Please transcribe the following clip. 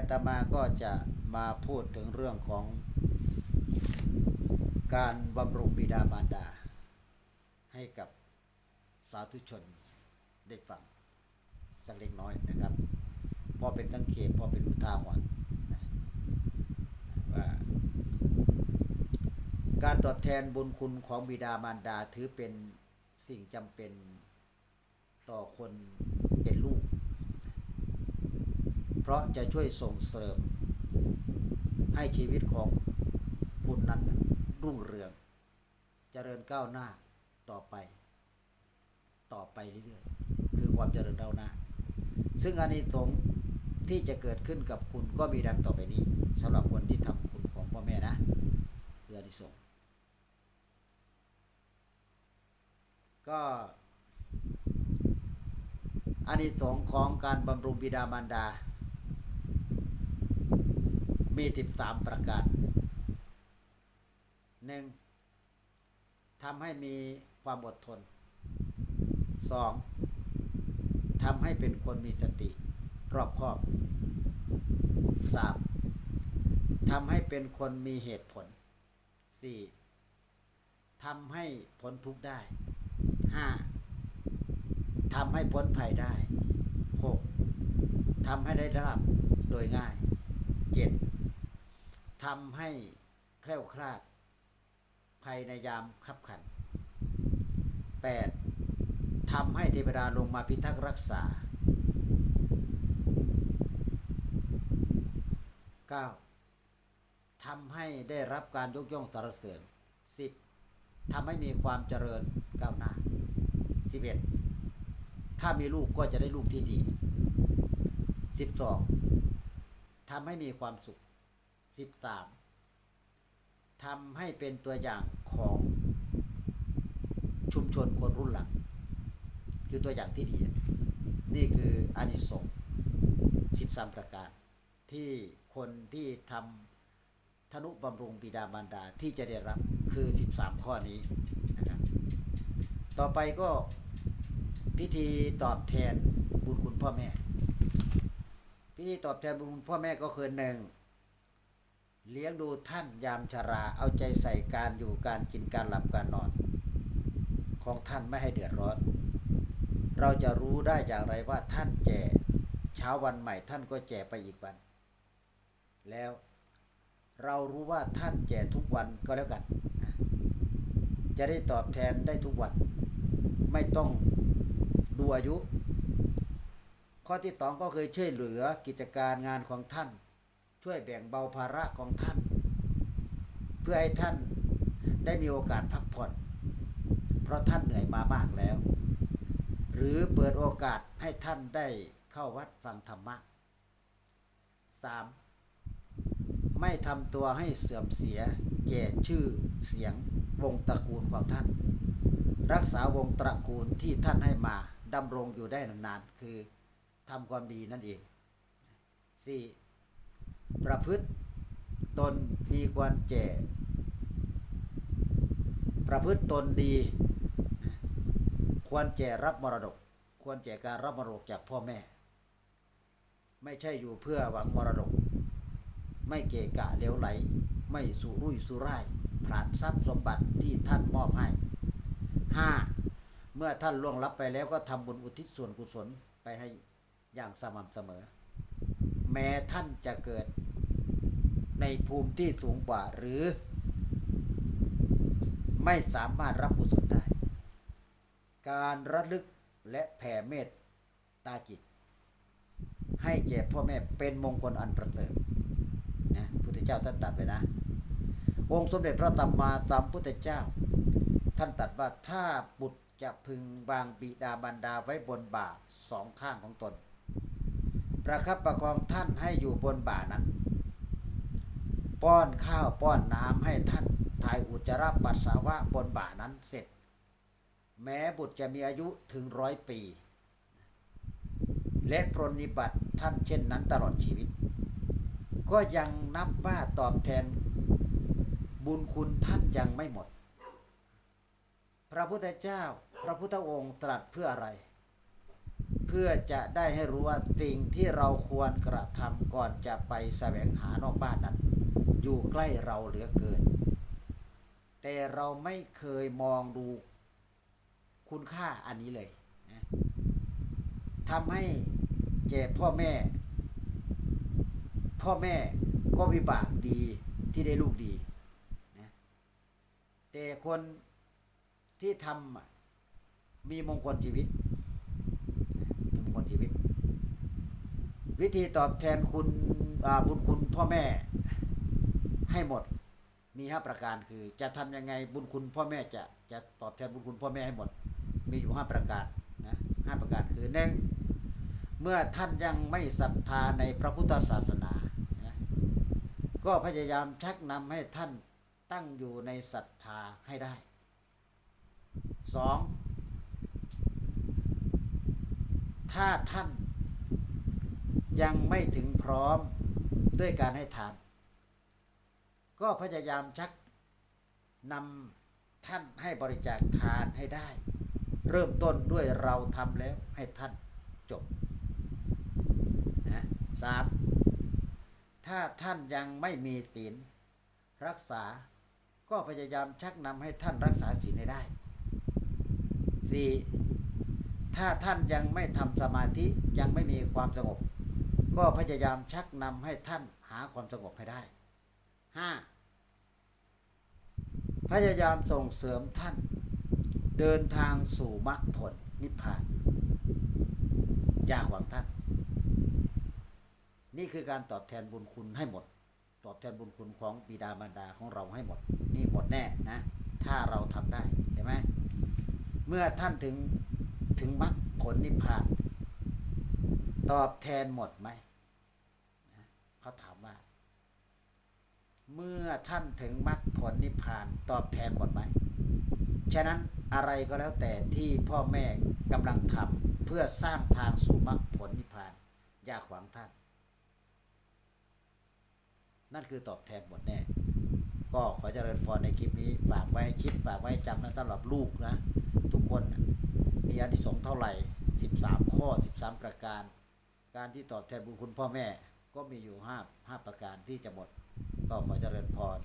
อาตมาก็จะมาพูดถึงเรื่องของการบำรุงบิดามารดา ให้กับสาธุชนได้ฟังสักเล็กน้อยนะครับพอเป็นสังเขปพอเป็นอุทาหรณ์นว่า การตอบแทนบุญคุณของบิดามารดาถือเป็นสิ่งจำเป็นต่อคนเป็นลูก ราะจะช่วยส่งเสริม ให้ชีวิตของคุณนั้นรุ่งเรืองเจริญก้าวหน้าต่อไป ต่อไปเรื่อยๆคือความเจริญก้าวหน้า ซึ่งอานิสงส์ที่จะเกิดขึ้นกับคุณก็มีดังต่อไปนี้สำหรับคนที่ทำคุณของพ่อแม่นะคืออานิสงส์ก็อานิสงส์ของการบำรุงบิดามารดา มีสิบสามประการหนึ่งทำให้มีความอดทนสองทำให้เป็นคนมีสติรอบคอบสามทำให้เป็นคนมีเหตุผลสี่ทำให้พ้นทุกข์ได้ห้าทำให้พ้นภัยได้หกทำให้ได้รับโดยง่ายเจ็ด ทำให้แคล้วคลาดภัยในยามขับขัน 8. ทำให้เทวดาลงมาพิทักษ์รักษา 9. ทำให้ได้รับการยกย่องสรรเสริญ 10. ทำให้มีความเจริญก้าวหน้า 11. ถ้ามีลูกก็จะได้ลูกที่ดี 12. ทำให้มีความสุข สิบสามทำให้เป็นตัวอย่างของชุมชนคนรุ่นหลัง คือตัวอย่างที่ดี นี่คืออานิสงส์สิบสามประการ ที่คนที่ทำธนุบำรุงบิดามารดาที่จะได้รับคือ 13 ข้อนี้นะครับ ต่อไปก็พิธีตอบแทนบุญคุณพ่อแม่ พิธีตอบแทนบุญคุณพ่อแม่ก็คือหนึ่ง เลี้ยงดูท่านยามชรา เอาใจใส่การอยู่การกินการหลับการนอน ของท่านไม่ให้เดือดร้อน เราจะรู้ได้อย่างไรว่าท่านแก่เช้าวันใหม่ท่านก็แก่ไปอีกวัน แล้วเรารู้ว่าท่านแก่ทุกวันก็แล้วกัน จะได้ตอบแทนได้ทุกวัน ไม่ต้องดูอายุ ข้อที่สองก็คือช่วยเหลือกิจการงานของท่าน ช่วยแบ่งเบาภาระของท่าน เพื่อให้ท่านได้มีโอกาสพักผ่อน เพราะท่านเหนื่อยมามากแล้ว หรือเปิดโอกาสให้ท่านได้เข้าวัดฟังธรรมะ 3. ไม่ทำตัวให้เสื่อมเสียแก่ชื่อเสียงวงตระกูลของท่าน รักษาวงตระกูลที่ท่านให้มาดำรงอยู่ได้นานๆ คือทำความดีนั่นเอง 4. ประพฤติตนมีควรแก่ ประพฤติตนดี ควรแก่รับมรดก ควรแก่การรับมรดกจากพ่อแม่ ไม่ใช่อยู่เพื่อหวังมรดก ไม่เกะกะเลี้ยวไหล ไม่สุรุ่ยสุร่ายผลาญทรัพย์สมบัติที่ท่านมอบให้ 5. เมื่อท่านล่วงลับไปแล้วก็ทำบุญอุทิศส่วนกุศลไปให้อย่างสม่ำเสมอ แม้ท่านจะเกิดในภูมิที่สูงกว่าหรือ ไม่สามารถรับกุศลได้ การระลึกและแผ่เมตตาจิต ให้แก่พ่อแม่เป็นมงคลอันประเสริฐนะพุทธเจ้าท่านตัดไปนะ องค์สมเด็จพระสัมมาสัมพุทธเจ้า ท่านตรัสว่าถ้าบุตรจะพึงวางบิดาบรรดาไว้บนบ่าสองข้างของตน ประคับประคองท่านให้อยู่บนบ่านั้น ป้อนข้าวป้อนน้ำให้ท่านถ่ายอุจจาระปัสสาวะบนบ่านั้นเสร็จ แม้บุตรจะมีอายุถึงร้อยปี และปรนนิบัติท่านเช่นนั้นตลอดชีวิต ก็ยังนับว่าตอบแทนบุญคุณท่านยังไม่หมด พระพุทธเจ้า พระพุทธองค์ตรัสเพื่ออะไร เพื่อจะได้ให้รู้ว่าสิ่งที่เราควรกระทำก่อนจะไปแสวงหานอกบ้านนั้น อยู่ใกล้เราเหลือเกิน แต่เราไม่เคยมองดูคุณค่าอันนี้เลยทำให้แก่พ่อแม่ พ่อแม่ก็วิบากดีที่ได้ลูกดีนะแต่คนที่ทำมีมงคลชีวิต คลชีวิต วิธีตอบแทนคุณบุญคุณพ่อแม่ให้หมดมีห้าประการคือ จะทำยังไงบุญคุณพ่อแม่จะจะตอบแทนบุญคุณพ่อแม่ให้หมด มีอยู่ห้าประการนะห้าประการคือหนึ่งเมื่อท่านยังไม่ศรัทธาในพระพุทธศาสนานะก็พยายามชักนำให้ท่านตั้งอยู่ในศรัทธาให้ได้สอง ถ้าท่าน ยังไม่ถึงพร้อมด้วยการให้ทาน ก็พยายามชักนำท่านให้บริจาคทานให้ได้ เริ่มต้นด้วยเราทำแล้วให้ท่านจบนะสามถ้าท่านยังไม่มีศีลรักษาก็พยายามชักนำให้ท่านรักษาศีลให้ได้สี่ ถ้าท่านยังไม่ทำสมาธิยังไม่มีความสงบ ก็พยายามชักนำให้ท่านหาความสงบให้ได้ห้าพยายามส่งเสริมท่าน เดินทางสู่มรรคผลนิพพาน อย่าขวางท่าน นี่คือการตอบแทนบุญคุณให้หมด ตอบแทนบุญคุณของบิดามารดาของเราให้หมด นี่หมดแน่นะ ถ้าเราทำได้ ใช่ไหม เมื่อท่านถึง ถึงมรรคผลนิพพาน ตอบแทนหมดไหมเขาถามว่า เมื่อท่านถึงมรรคผลนิพพาน ตอบแทนหมดไหมฉะนั้นอะไรก็แล้วแต่ที่พ่อแม่กำลังทำเพื่อสร้างทางสู่มรรคผลนิพพาน อย่าขวางท่าน นั่นคือตอบแทนหมดแน่ ก็ขอเจริญพรในคลิปนี้ ฝากไว้ให้คิดฝากไว้จำนะสำหรับลูกนะ ทุกคน น่ะมีอนิสงส์เท่าไหร่ 13 ข้อ 13 ประการ การที่ตอบแทนบุญคุณพ่อแม่ก็มีอยู่5 5ประการที่จะหมด ก็ขอเจริญพร